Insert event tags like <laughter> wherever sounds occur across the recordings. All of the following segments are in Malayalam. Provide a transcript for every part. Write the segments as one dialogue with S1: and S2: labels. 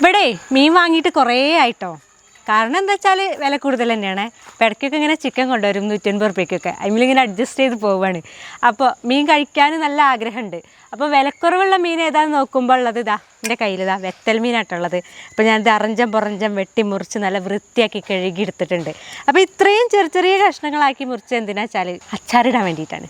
S1: ഇവിടെ മീൻ വാങ്ങിയിട്ട് കുറേ ആയിട്ടോ? കാരണം എന്താ വെച്ചാൽ വില കൂടുതൽ തന്നെയാണ്. ഇടയ്ക്കൊക്കെ ഇങ്ങനെ ചിക്കൻ കൊണ്ടുവരും നൂറ്റൻപത് റുപ്യക്കൊക്കെ. അതിലിങ്ങനെ അഡ്ജസ്റ്റ് ചെയ്ത് പോവുകയാണ് അപ്പോൾ മീൻ കഴിക്കാൻ നല്ല ആഗ്രഹമുണ്ട്. അപ്പോൾ വിലക്കുറവുള്ള മീൻ ഏതാണെന്ന് നോക്കുമ്പോൾ ഉള്ളത് ഇതാ എന്റെ കയ്യിലിതാ വെത്തൽ മീനായിട്ടുള്ളത് അപ്പോൾ ഞാൻ ഇത് അറഞ്ചം പുറഞ്ചം വെട്ടി മുറിച്ച് നല്ല വൃത്തിയാക്കി കഴുകി എടുത്തിട്ടുണ്ട്. അപ്പോൾ ഇത്രയും ചെറിയ ചെറിയ കഷ്ണങ്ങളാക്കി മുറിച്ച് എന്തിനാ വെച്ചാൽ അച്ചാറിടാൻ വേണ്ടിയിട്ടാണ്.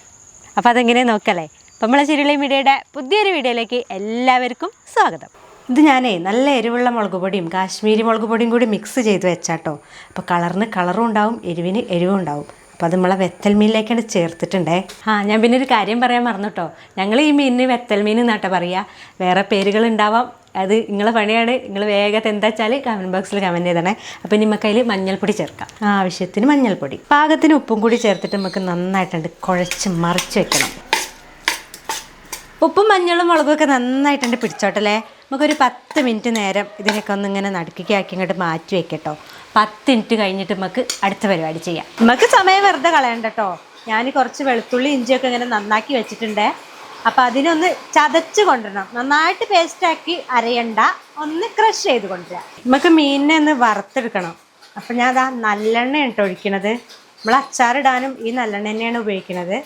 S1: അപ്പോൾ അതെങ്ങനെ നോക്കല്ലേ? അപ്പോൾ നമ്മളെ ചിരിളി മീഡിയയുടെ പുതിയൊരു വീഡിയോയിലേക്ക് എല്ലാവർക്കും സ്വാഗതം. ഇത് ഞാനേ നല്ല എരിവുള്ള മുളക് പൊടിയും കാശ്മീരി മുളക് പൊടിയും കൂടി മിക്സ് ചെയ്ത് വെച്ചാട്ടോ. അപ്പോൾ കളറിന് കളറും ഉണ്ടാവും എരിവിന് എരിവും ഉണ്ടാവും. അപ്പോൾ അത് നമ്മളെ വെത്തൽ മീനിലേക്കാണ് ചേർത്തിട്ടുണ്ടേ. ആ ഞാൻ പിന്നെ ഒരു കാര്യം പറയാൻ മറന്നുട്ടോ. ഞങ്ങൾ ഈ മീനിന് വെത്തൽ മീൻ എന്നാട്ടോ പറയുക വേറെ പേരുകൾ ഉണ്ടാവാം. അത് നിങ്ങളെ പണിയാണ്. നിങ്ങൾ വേഗത്തെ എന്താ വെച്ചാൽ കമന്റ് ബോക്സിൽ കമന്റ് ചെയ്തണേ. അപ്പോൾ നമുക്ക് അതിൽ മഞ്ഞൾപ്പൊടി ചേർക്കാം. ആവശ്യത്തിന് മഞ്ഞൾപ്പൊടി. പാകത്തിന് ഉപ്പും കൂടി ചേർത്തിട്ട് നമുക്ക് നന്നായിട്ടുണ്ട് കുഴച്ച് മറിച്ച് വെക്കണം. ഉപ്പും മഞ്ഞളും മുളകും ഒക്കെ നന്നായിട്ടുണ്ട് പിടിച്ചോട്ടല്ലേ? നമുക്കൊരു പത്ത് മിനിറ്റ് നേരം ഇതിനൊക്കെ ഒന്ന് ഇങ്ങനെ നടുക്കിക്കാക്കി ഇങ്ങോട്ട് മാറ്റി വെക്കട്ടോ. പത്ത് മിനിറ്റ് കഴിഞ്ഞിട്ട് നമുക്ക് അടുത്ത പരിപാടി ചെയ്യാം. നമുക്ക് സമയം വെറുതെ കളയണ്ട കേട്ടോ ഞാൻ കുറച്ച് വെളുത്തുള്ളി ഇഞ്ചിയൊക്കെ ഇങ്ങനെ നന്നാക്കി വെച്ചിട്ടുണ്ട്. അപ്പോൾ അതിനൊന്ന് ചതച്ച് കൊണ്ടുവരണം. നന്നായിട്ട് പേസ്റ്റാക്കി അരയണ്ട. ഒന്ന് ക്രഷ് ചെയ്ത് കൊണ്ടുവരാം. നമുക്ക് മീനിനെ ഒന്ന് വറുത്തെടുക്കണം. അപ്പം ഞാൻ അതാ നല്ലെണ്ണ ഇട്ട് ഒഴിക്കണത്. നമ്മൾ അച്ചാറിടാനും ഈ നല്ലെണ്ണ തന്നെയാണ് ഉപയോഗിക്കുന്നത്.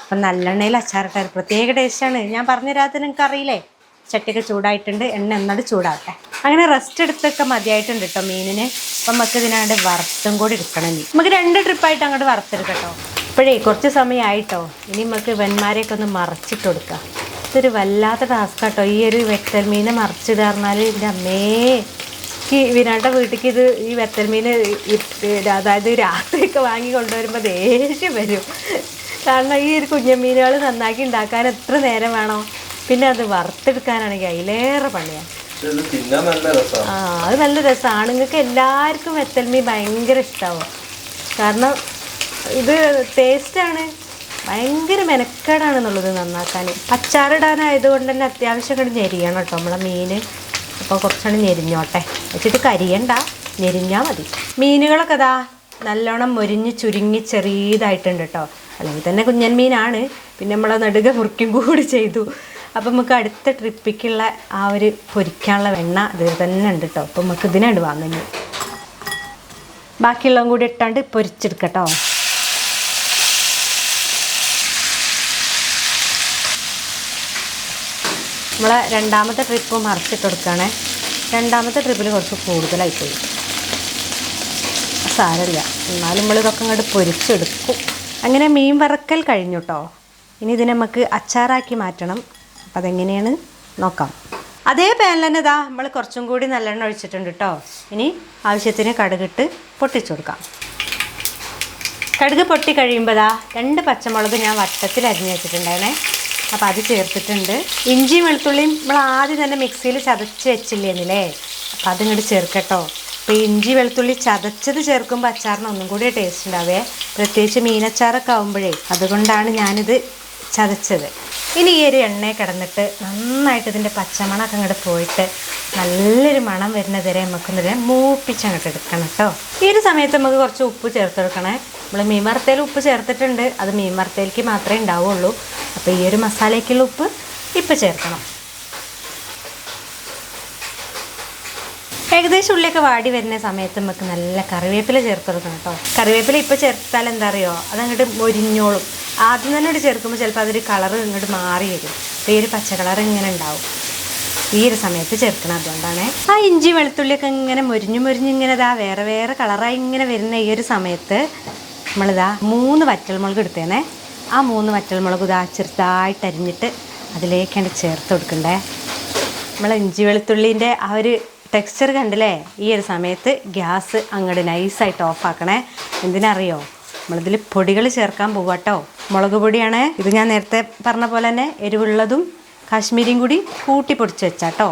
S1: അപ്പം നല്ലെണ്ണയിൽ അച്ചാറിട്ടാൽ ഒരു പ്രത്യേക ടേസ്റ്റാണ് ഞാൻ പറഞ്ഞു തരാത്ത നിങ്ങൾക്ക് അറിയില്ലേ? ചട്ടിയൊക്കെ ചൂടായിട്ടുണ്ട്. എണ്ണ എന്നത് ചൂടാകട്ടെ അങ്ങനെ റെസ്റ്റ് എടുത്തൊക്കെ മതിയായിട്ടുണ്ട് കേട്ടോ മീനിന്. അപ്പം നമുക്ക് ഇതിനാണ്ട് വറുത്തും കൂടി എടുക്കണം ഇനി. നമുക്ക് രണ്ട് ട്രിപ്പായിട്ട് അങ്ങോട്ട് വറുത്തെടുക്കട്ടോ ഇപ്പോഴേ കുറച്ച് സമയമായിട്ടോ ഇനി നമുക്ക് വെന്മാരെയൊക്കെ ഒന്ന് മറച്ചിട്ട് കൊടുക്കാം. ഇതൊരു വല്ലാത്ത ടാസ്ക് കേട്ടോ ഈ ഒരു വെട്ടൽ മീനെ മറിച്ചിടുക പറഞ്ഞാൽ ഇതിന്റെ അമ്മേ. ഈ വിനാട്ട വീട്ടിലേക്ക് ഇത് ഈ വെത്തൽ മീൻ അതായത് രാത്രിയൊക്കെ വാങ്ങി കൊണ്ടുവരുമ്പോൾ ദേഷ്യം വരും. കാരണം ഈ ഒരു കുഞ്ഞമീനുകൾ നന്നാക്കി ഉണ്ടാക്കാൻ എത്ര നേരം വേണോ? പിന്നെ അത് വറുത്തെടുക്കാനാണെങ്കിൽ അതിലേറെ പണിയാണ് ആ അത് നല്ല രസമാണ് നിങ്ങൾക്ക് എല്ലാവർക്കും വെത്തൽ മീൻ ഭയങ്കര ഇഷ്ടമാവും കാരണം ഇത് ടേസ്റ്റാണ് ഭയങ്കര മെനക്കേടാണെന്നുള്ളത് നന്നാക്കാൻ. അച്ചാറിടാനായതുകൊണ്ട് തന്നെ അത്യാവശ്യം കണ്ട് ഞെരിയണം കേട്ടോ നമ്മളെ മീൻ അപ്പോൾ കുറച്ചാണ് ഞെരിഞ്ഞോട്ടെ. വെച്ചിട്ട് കരിയണ്ട ഞെരിഞ്ഞാൽ മതി. മീനുകളൊക്കെ അതാ നല്ലോണം മൊരിഞ്ഞ് ചുരുങ്ങി ചെറിയതായിട്ടുണ്ട് കേട്ടോ അല്ലെങ്കിൽ തന്നെ കുഞ്ഞൻ മീനാണ്. പിന്നെ നമ്മളെ നടുക മുറിക്കും കൂടി ചെയ്തു. അപ്പം നമുക്ക് അടുത്ത ട്രിപ്പിക്കുള്ള ആ ഒരു പൊരിക്കാനുള്ള വെണ്ണ ഇത് തന്നെ ഉണ്ട് കേട്ടോ അപ്പം നമുക്ക് ഇതിനാണ് വാങ്ങുന്നത് ബാക്കിയുള്ളതും കൂടി ഇട്ടാണ്ട് പൊരിച്ചെടുക്കട്ടോ. നമ്മളെ രണ്ടാമത്തെ ട്രിപ്പ് മറിച്ചിട്ട് കൊടുക്കുകയാണേ രണ്ടാമത്തെ ട്രിപ്പിൽ കുറച്ച് കൂടുതലായിപ്പോയി. സാരമില്ല. എന്നാലും നമ്മൾ ഇതൊക്കെ അങ്ങോട്ട് പൊരിച്ചെടുക്കും. അങ്ങനെ മീൻ വറക്കൽ കഴിഞ്ഞു കേട്ടോ ഇനി ഇതിനെ നമുക്ക് അച്ചാറാക്കി മാറ്റണം. അപ്പം അതെങ്ങനെയാണ് നോക്കാം. അതേ പാനിൽ തന്നെ ഇതാ നമ്മൾ കുറച്ചും കൂടി നല്ലെണ്ണ ഒഴിച്ചിട്ടുണ്ട് കേട്ടോ ഇനി ആവശ്യത്തിന് കടുകിട്ട് പൊട്ടിച്ചു കൊടുക്കാം. കടുക് പൊട്ടി കഴിയുമ്പോൾ രണ്ട് പച്ചമുളക് ഞാൻ വട്ടത്തിൽ അരിഞ്ഞ് വെച്ചിട്ടുണ്ടായിരുന്നേ. അപ്പോൾ അത് ചേർത്തിട്ടുണ്ട്. ഇഞ്ചിയും വെളുത്തുള്ളിയും നമ്മൾ ആദ്യം തന്നെ മിക്സിയിൽ ചതച്ച് വെച്ചില്ലേന്നില്ലേ? അപ്പോൾ അതിങ്ങോട്ട് ചേർക്കട്ടോ. അപ്പോൾ ഇഞ്ചി വെളുത്തുള്ളി ചതച്ചത് ചേർക്കുമ്പോൾ അച്ചാറിന് ഒന്നും കൂടി ടേസ്റ്റ് ഉണ്ടാവേ. പ്രത്യേകിച്ച് മീനച്ചാറൊക്കെ ആകുമ്പോഴേ അതുകൊണ്ടാണ് ഞാനിത് ചതച്ചത്. ഇനി ഈ ഒരു എണ്ണയെ കിടന്നിട്ട് നന്നായിട്ട് ഇതിന്റെ പച്ചമണമൊക്കെ അങ്ങോട്ട് പോയിട്ട് നല്ലൊരു മണം വരുന്നത് വരെ മൂപ്പിച്ച് അങ്ങോട്ട് എടുക്കണം കേട്ടോ ഈ ഒരു സമയത്ത് നമുക്ക് കുറച്ച് ഉപ്പ് ചേർത്ത് കൊടുക്കണേ. നമ്മൾ മീൻ വറുത്തയിൽ ഉപ്പ് ചേർത്തിട്ടുണ്ട്. അത് മീൻ വറുത്തയിലേക്ക് മാത്രമേ ഉണ്ടാവുള്ളൂ. അപ്പോൾ ഈ ഒരു മസാലയ്ക്കുള്ള ഉപ്പ് ഇപ്പം ചേർക്കണം. ഏകദേശം ഉള്ളിയൊക്കെ വാടി വരുന്ന സമയത്ത് നമുക്ക് നല്ല കറിവേപ്പില ചേർത്ത് കൊടുക്കണം കേട്ടോ കറിവേപ്പില ഇപ്പോൾ ചേർത്താൽ എന്താ അറിയോ? അതങ്ങോട്ട് മൊരിഞ്ഞോളും. ആദ്യം തന്നെ ഇവിടെ ചേർക്കുമ്പോൾ ചിലപ്പോൾ അതൊരു കളറ് ഇങ്ങോട്ട് മാറി വരും. അപ്പോൾ ഈ ഒരു പച്ച കളർ ഇങ്ങനെ ഉണ്ടാവും ഈ ഒരു സമയത്ത് ചേർക്കണം അതുകൊണ്ടാണ്. ആ ഇഞ്ചി വെളുത്തുള്ളിയൊക്കെ ഇങ്ങനെ മൊരിഞ്ഞു മൊരിഞ്ഞ് ഇങ്ങനെ ഇതാ വേറെ വേറെ കളറായി ഇങ്ങനെ വരുന്ന ഈ ഒരു സമയത്ത് നമ്മളിതാ മൂന്ന് വറ്റൽ മുളക് എടുത്തേനെ. ആ മൂന്ന് വറ്റൽ മുളക് ഇതാ ചെറുതായിട്ട് അരിഞ്ഞിട്ട് അതിലേക്കാണ് ചേർത്ത് കൊടുക്കണ്ടേ. നമ്മൾ ഇഞ്ചി വെളുത്തുള്ളീന്റെ ആ ഒരു ടെക്സ്ചർ കണ്ടില്ലേ? ഈ ഒരു സമയത്ത് ഗ്യാസ് അങ്ങോട്ട് നൈസായിട്ട് ഓഫാക്കണേ എന്തിനറിയോ? നമ്മളിതിൽ പൊടികൾ ചേർക്കാൻ പോവാട്ടോ മുളക് പൊടിയാണ്. ഇത് ഞാൻ നേരത്തെ പറഞ്ഞ പോലെ തന്നെ എരിവുള്ളതും കാശ്മീരിയും കൂടി കൂട്ടി പൊടിച്ച് വെച്ചാട്ടോ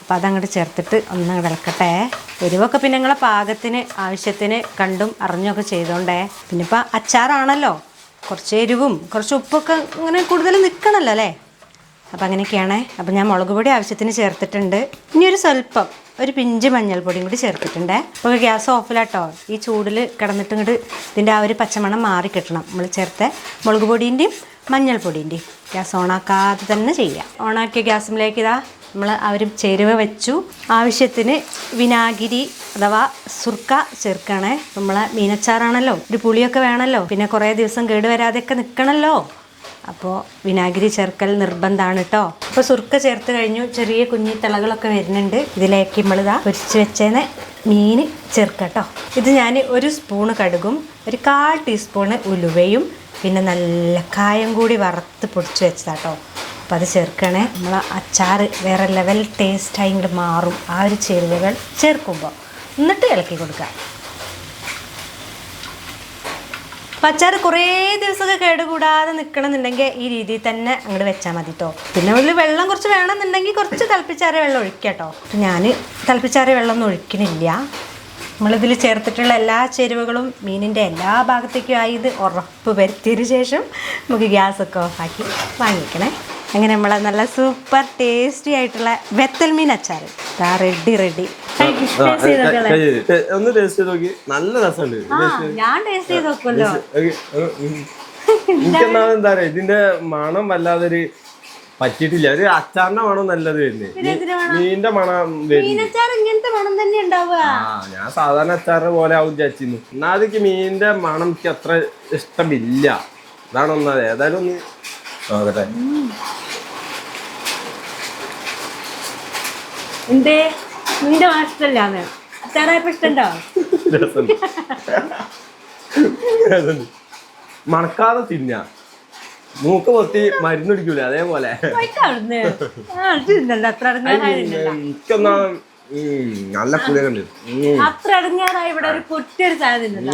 S1: അപ്പോൾ അതങ്ങോട്ട് ചേർത്തിട്ട് ഒന്ന് വിളക്കട്ടെ. എരിവൊക്കെ പിന്നെ നിങ്ങളെ പാകത്തിന് ആവശ്യത്തിന് കണ്ടും അറിഞ്ഞൊക്കെ ചെയ്തോണ്ടേ. പിന്നെ ഇപ്പം അച്ചാറാണല്ലോ. കുറച്ച് എരിവും കുറച്ച് ഉപ്പൊക്കെ ഇങ്ങനെ കൂടുതൽ നിൽക്കണമല്ലോ അല്ലേ? അപ്പം അങ്ങനെയൊക്കെയാണേ. അപ്പം ഞാൻ മുളക് പൊടി ആവശ്യത്തിന് ചേർത്തിട്ടുണ്ട്. ഇനി ഒരു സ്വല്പം ഒരു പിഞ്ച് മഞ്ഞൾപ്പൊടിയും കൂടി ചേർത്തിട്ടുണ്ട്. അപ്പോൾ ഗ്യാസ് ഓഫിലാട്ടോ. ഈ ചൂടിൽ കിടന്നിട്ട് ഇങ്ങോട്ട് ഇതിന്റെ ആ ഒരു പച്ചമണം മാറി കിട്ടണം. നമ്മൾ ചേർത്ത മുളക് പൊടീന്റെയും മഞ്ഞൾപ്പൊടിന്റെയും ഗ്യാസ് ഓണാക്കാതെ തന്നെ ചെയ്യാം. ഓണാക്കിയ ഗ്യാസിലേക്ക് ഇതാ നമ്മൾ ആ ഒരു ചേരുവ വെച്ചു. ആവശ്യത്തിന് വിനാഗിരി അഥവാ സുർക്ക ചേർക്കണേ. നമ്മളെ മീനച്ചാറാണല്ലോ. ഒരു പുളിയൊക്കെ വേണമല്ലോ പിന്നെ കുറേ ദിവസം കേടുവരാതെയൊക്കെ നിൽക്കണമല്ലോ അപ്പോൾ വിനാഗിരി ചേർക്കൽ നിർബന്ധമാണ് കേട്ടോ അപ്പോൾ സുർക്ക ചേർത്ത് കഴിഞ്ഞു. ചെറിയ കുഞ്ഞി തിളകളൊക്കെ വരുന്നുണ്ട്. ഇതിലേക്ക് നമ്മൾ നമ്മളിതാ പൊരിച്ച് വെച്ചേനെ മീൻ ചേർക്കുക കേട്ടോ ഇത് ഞാൻ ഒരു സ്പൂണ് കടുകും ഒരു കാൽ ടീസ്പൂണ് ഉലുവയും പിന്നെ നല്ല കായം കൂടി വറുത്ത് പൊടിച്ച് വെച്ചതാട്ടോ അപ്പോൾ അത് ചേർക്കണേ. നമ്മൾ അച്ചാർ വേറെ ലെവൽ ടേസ്റ്റ് ആയിട്ട് മാറും. ആ ഒരു ചേരുവകൾ ചേർക്കുമ്പോൾ എന്നിട്ട് ഇളക്കി കൊടുക്കുക അച്ചാർ കുറേ ദിവസമൊക്കെ കേടുകൂടാതെ നിൽക്കണമെന്നുണ്ടെങ്കിൽ ഈ രീതിയിൽ തന്നെ അങ്ങോട്ട് വെച്ചാൽ മതി കേട്ടോ പിന്നെ അതിൽ വെള്ളം കുറച്ച് വേണമെന്നുണ്ടെങ്കിൽ കുറച്ച് തിളപ്പിച്ചാറിയ വെള്ളം ഒഴിക്കുക കേട്ടോ ഞാൻ തിളപ്പിച്ചാറിയ വെള്ളം ഒന്നും ഒഴിക്കണില്ല. നമ്മളിതിൽ ചേർത്തിട്ടുള്ള എല്ലാ ചേരുവകളും മീനിന്റെ എല്ലാ ഭാഗത്തേക്കും ആയത് ഉറപ്പ് വരുത്തിയതിന് ശേഷം നമുക്ക് ഗ്യാസൊക്കെ ഓഫാക്കി വാങ്ങിക്കണേ. അങ്ങനെ നമ്മളെ നല്ല സൂപ്പർ ടേസ്റ്റി ആയിട്ടുള്ള വെത്തൽ മീൻ അച്ചാർ. ആ റെഡി റെഡി
S2: ഒന്ന് ടേസ്റ്റ് ചെയ്ത് നോക്കി. നല്ല രസമുണ്ട്
S1: ഞാൻ ടേസ്റ്റ് ചെയ്ത് നോക്കുമല്ലോ.
S2: എനിക്കെന്നാ എന്താ പറയാ ഇതിന്റെ മണം വല്ലാതൊരു പറ്റിയിട്ടില്ല. ഒരു അച്ചാറിന്റെ മണം നല്ലത് വരുന്നത് മീനിന്റെ മണം
S1: ഇങ്ങനത്തെ മണം തന്നെ ഉണ്ടാവുക.
S2: ഞാൻ സാധാരണ അച്ചാറ് പോലെ ആവും ചാച്ചിന്ന് എന്നാ അതൊക്കെ മീനിന്റെ മണം എനിക്ക് അത്ര ഇഷ്ടമില്ല. അതാണ് ഒന്നാതെ ഏതായാലും ഒന്ന് നോക്കട്ടെ.
S1: എന്തേ? നിന്റെ ഇഷ്ടമല്ലാന്ന് അച്ചാറായപ്പോ ഇഷ്ടണ്ടോ.
S2: മണക്കാതെ തിന്ന. മൂക്ക് പൊത്തി മരുന്ന് കുടിക്കൂല അതേപോലെ. എനിക്കൊന്നാ നല്ല ഉം,
S1: അത്ര അടങ്ങാറായി ഇവിടെ ഒരു കുറ്റൊരു സാധനം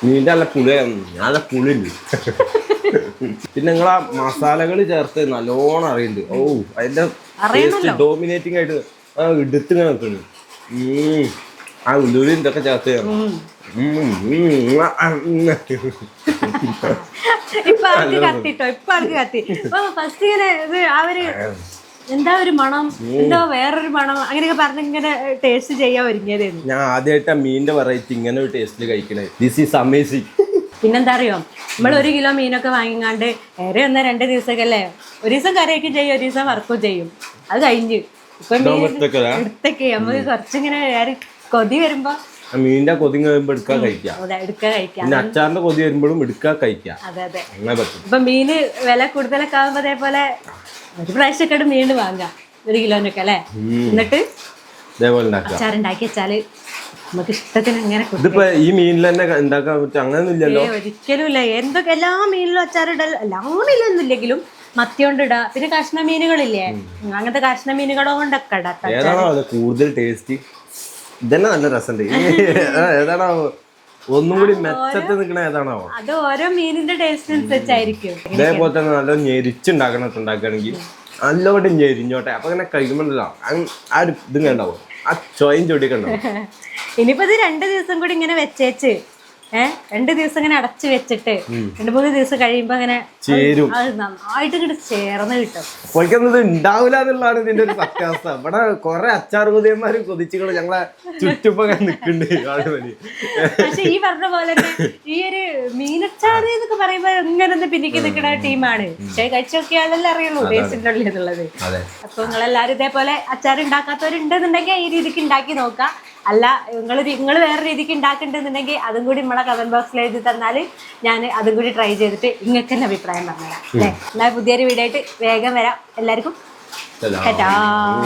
S1: തിന്നണ്ട
S2: നല്ല പുളിയാണ്. ആ. മീന്റെ നല്ല പുളി പുളിയുണ്ട് പിന്നെ നിങ്ങളാ മസാലകൾ ചേർത്ത് നല്ലോണം അറിയുന്നുണ്ട് ഓ അതിന്റെ ടേസ്റ്റ് ഡോമിനേറ്റിംഗ് ആയിട്ട് ആ എടുത്ത് നിൽക്കുന്നു ആ ഉള്ളൂരി ഇതൊക്കെ ചേർത്ത് ആ.
S1: ഇപ്പൊ കത്തിട്ടോ? ഇപ്പൊ കത്തി. ഫസ്റ്റ് ഇങ്ങനെ അവർ ആ എന്താ ഒരു മണം? എന്താ വേറൊരു മണം? അങ്ങനെയൊക്കെ പറഞ്ഞ് ഇങ്ങനെ ടേസ്റ്റ് ചെയ്യാൻ ഒരുങ്ങിയതായിരുന്നു
S2: ഞാൻ ആദ്യമായിട്ടാ മീനിന്റെ വെറൈറ്റി ഇങ്ങനെ ഒരു ടേസ്റ്റിൽ കഴിക്കണേ. ദിസ് ഈസ് അമേസിങ്
S1: പിന്നെന്താ അറിയോ നമ്മൾ ഒരു കിലോ മീനൊക്കെ വാങ്ങിക്കാണ്ട് ഏറെ ഒന്ന് രണ്ട് ദിവസമൊക്കെ അല്ലേ ഒരു ദിവസം കറിയൊക്കെ ചെയ്യും ഒരു ദിവസം വറുക്കും ചെയ്യും. അത് കഴിഞ്ഞ്. ഇപ്പൊ
S2: എടുത്തൊക്കെ
S1: നമുക്ക് കുറച്ചിങ്ങനെ കൊതി വരുമ്പോ
S2: മീനിന്റെ കൊതി കഴിയുമ്പോ എടുക്കാൻ കഴിക്കാം. പിന്നെ അച്ചാറിന്റെ കൊതി വരുമ്പോഴും എടുക്കാൻ കഴിക്കാം.
S1: അതെ അതെ. ഇപ്പൊ മീന് വില കൂടുതലൊക്കെ ആകുമ്പോ അതേപോലെ ഒരു പ്രാവശ്യമൊക്കെ വീണ്ടും വാങ്ങാം. ഒരു കിലോനൊക്കെ അല്ലേ? എന്നിട്ട് അച്ചാറുണ്ടാക്കി വെച്ചാൽ നമുക്ക് ഇഷ്ടത്തിന് അങ്ങനെ.
S2: ഇതിപ്പോ ഈ മീനിൽ തന്നെ ഉണ്ടാക്കാൻ പറ്റും അങ്ങനെയൊന്നും ഇല്ലല്ലോ?
S1: ഏയ് ഒരിക്കലും ഇല്ല എന്തൊക്കെ എല്ലാ മീനിലും അച്ചാറിടൽ എല്ലാ ഇല്ലെങ്കിലും മത്തി കൊണ്ട് ഇടാ. പിന്നെ കഷ്ണ മീനുകളില്ലേ? അങ്ങനത്തെ കഷ്ണ മീനുകളോ കൊണ്ടൊക്കെ ഇടാം.
S2: കൂടുതൽ ടേസ്റ്റ് ഇതന്നെ നല്ല രസമുണ്ട് ഏതാണോ ഒന്നും കൂടി മെച്ചത്ത് നിൽക്കണ ഏതാണോ?
S1: അത് ഓരോ മീനിന്റെ ടേസ്റ്റ് അനുസരിച്ചായിരിക്കും.
S2: ഇതേപോലെ തന്നെ നല്ല ഞെരിച്ചുണ്ടാക്കണം ഉണ്ടാക്കുകയാണെങ്കിൽ നല്ലോണം ഞെരിഞ്ഞോട്ടെ. അപ്പൊ ഇങ്ങനെ കഴിക്കുമ്പോഴല്ലോ ആ ഒരു ഇതും കണ്ടാവും ആ ചോയും ചൊടിയൊക്കെ ഉണ്ടാവും. <laughs>
S1: ഇനിയിപ്പോ ഇത് രണ്ട് ദിവസം കൂടി ഇങ്ങനെ വെച്ചേച്ച് ഏഹ് രണ്ട് ദിവസം ഇങ്ങനെ അടച്ചു വെച്ചിട്ട് രണ്ട് മൂന്ന് ദിവസം കഴിയുമ്പോ അങ്ങനെ
S2: ചേരും.
S1: അത് നന്നായിട്ട് ഇങ്ങോട്ട് ചേർന്ന് കിട്ടും.
S2: കൊതിക്കുന്നത് ഉണ്ടാവില്ല എന്നുള്ളതാണ് ഇതിന്റെ ഒരു സത്യാവസ്ഥ. ഇവിടെ കുറെ അച്ചാർ കൊതിയന്മാരും കൊതിച്ചുകൾ ഞങ്ങളെ ചുറ്റുപ്പൊക്കെ നിൽക്കുന്നുണ്ട് ആളുകൾ
S1: പക്ഷെ ഈ പറഞ്ഞ പോലെ തന്നെ ഈ ഒരു മീനച്ചാറ് എന്നൊക്കെ പറയുമ്പോ ഇങ്ങനെ പിന്നിക്ക് നിൽക്കുന്ന ടീമാണ്. പക്ഷെ കഴിച്ചു നോക്കിയാലല്ലേ അറിയുള്ളൂ ഉദ്ദേശിച്ചിട്ടുള്ളത് എന്നുള്ളത്. അപ്പൊ നിങ്ങളെല്ലാരും ഇതേപോലെ അച്ചാർ ഉണ്ടാക്കാത്തവരുണ്ടെന്നുണ്ടെങ്കിൽ ഈ രീതിക്ക് ഉണ്ടാക്കി നോക്കാം. അല്ല നിങ്ങൾ നിങ്ങൾ വേറെ രീതിക്ക് ഉണ്ടാക്കുന്നുണ്ടെന്നുണ്ടെങ്കിൽ അതും കൂടി നമ്മളെ കമന്റ് ബോക്സിൽ എഴുതി തന്നാൽ ഞാൻ അതും കൂടി ട്രൈ ചെയ്തിട്ട് ഇങ്ങക്ക് തന്നെ അഭിപ്രായം പറഞ്ഞുതരാം. അല്ലേ? എന്നാൽ പുതിയൊരു വീഡിയോ ആയിട്ട് വേഗം വരാം. എല്ലാവർക്കും